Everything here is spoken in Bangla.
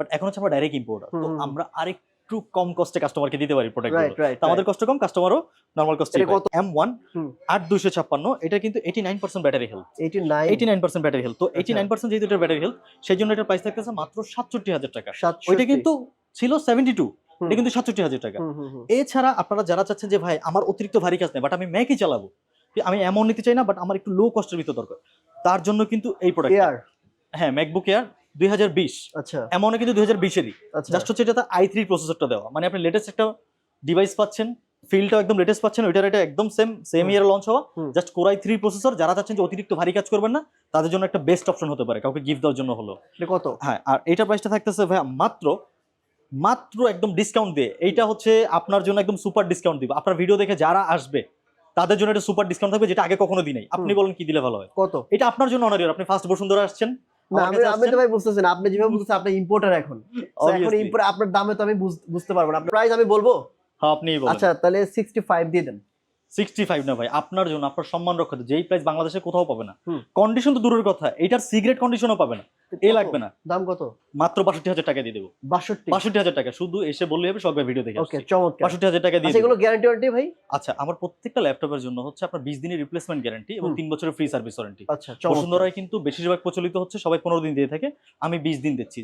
বাট এখন হচ্ছে আমরা ডাইরেক্ট ইম্পোর্টার তো। আমরা আরেকটু কম কস্টে কাস্টমারকে দিতে পারি প্রোডাক্ট রাইট রাইট আমাদের কষ্ট কম কাস্টমারও নর্মাল কস্টে এটা কত? M one. আট দুইশো ছাপ্পান্ন এটা কিন্তু eighty nine percent battery health eighty nine percent battery health তো এইটি। নাইন পার্সেন্ট যেহেতু এটা ব্যাটারি হেলথ সেই জন্য এটার প্রাইস থাকতেছে মাত্র সাতষট্টি হাজার টাকা। ওইটা কিন্তু ছিল সেভেন্টি টু। এটা কিন্তু সাতষট্টি হাজার টাকা। এছাড়া আপনারা যারা চাচ্ছেন যে ভাই আমার অতিরিক্ত ভারী কাজ নেই বাট আমি ম্যাকই চালাবো। আমি এমন নিতে চাই না বাট আমার একটু লো কস্টের ভিতর দরকার। তার জন্য কিন্তু এই প্রোডাক্ট হ্যাঁ ম্যাকবুক এয়ার দুই হাজার বিশ। আচ্ছা। এমনও কিন্তু দুই হাজার বিশেরই। আচ্ছা। জাস্ট হচ্ছে এটাতে আই থ্রি প্রসেসরটা দেওয়া। মানে আপনি লেটেস্ট একটা ডিভাইস পাচ্ছেন একদম লেটেস্ট পাচ্ছেন ওইটার এটা একদম সেম সেম ইয়ার লঞ্চ হওয়া। Just core i three processor যারা চাচ্ছেন যে অতিরিক্ত ভারী কাজ করবেন না তাদের জন্য একটা বেস্ট অপশন হতে পারে কাউকে গিফট দেওয়ার জন্য হলো। কত? হ্যাঁ আর এইটার প্রাইসটা থাকতেছে ভাই মাত্র মাত্র একদম ডিসকাউন্ট দিয়ে। এইটা হচ্ছে আপনার জন্য একদম সুপার ডিসকাউন্ট দিব। আপনার ভিডিও দেখে যারা আসবে তাদের জন্য এটা সুপার ডিসকাউন্ট থাকবে যেটা আগে কখনো দিই নাই। আপনি। বলেন কি দিলে ভালো হয়। কত? এটা আপনার জন্য অনারিয়ার আপনি ফার্স্ট বসুন্ধরা আসছেন। তো ভাই আপনি যেভাবে বুঝতেছেন আপনি ইম্পোর্টার এখন। So, এখন ইম্পোর্ট আপনার দামে তো আমি বুঝতে পারব না। প্রাইস আমি বলব? হ্যাঁ আপনি আচ্ছা তাহলে সিক্সটি ফাইভ দিয়ে দেন। সিক্সটি ফাইভ না ভাই আপনার জন্য আপনার সম্মান রক্ষাতে যেই প্রাইস বাংলাদেশে কোথাও পাবে না। কন্ডিশন তো দূরের কথা এটার সিগারেট কন্ডিশনও পাবে না। এ লাগবে না। দাম কত? মাত্র বাষট্টি হাজার টাকা দিয়ে দেবো। বাষট্টি। বাষট্টি হাজার টাকা শুধু এসে বললে হবে সব ভিডিও দেখে ওকে চমৎকার। বাষট্টি হাজার টাকা দিয়ে আচ্ছা। এগুলো গ্যারান্টি ওয়ারেন্টি ভাই? আচ্ছা আমার প্রত্যেকটা ল্যাপটপের জন্য হচ্ছে আপনার বিশ দিনের রিপ্লেসমেন্ট গ্যারান্টি এবং। তিন বছরের ফ্রি সার্ভিস ওয়ারেন্টি আচ্ছা বসুন্ধরায় কিন্তু বেশিরভাগ প্রচলিত হচ্ছে সবাই পনেরো দিন দিয়ে থাকে আমি বিশ দিন দিচ্ছি।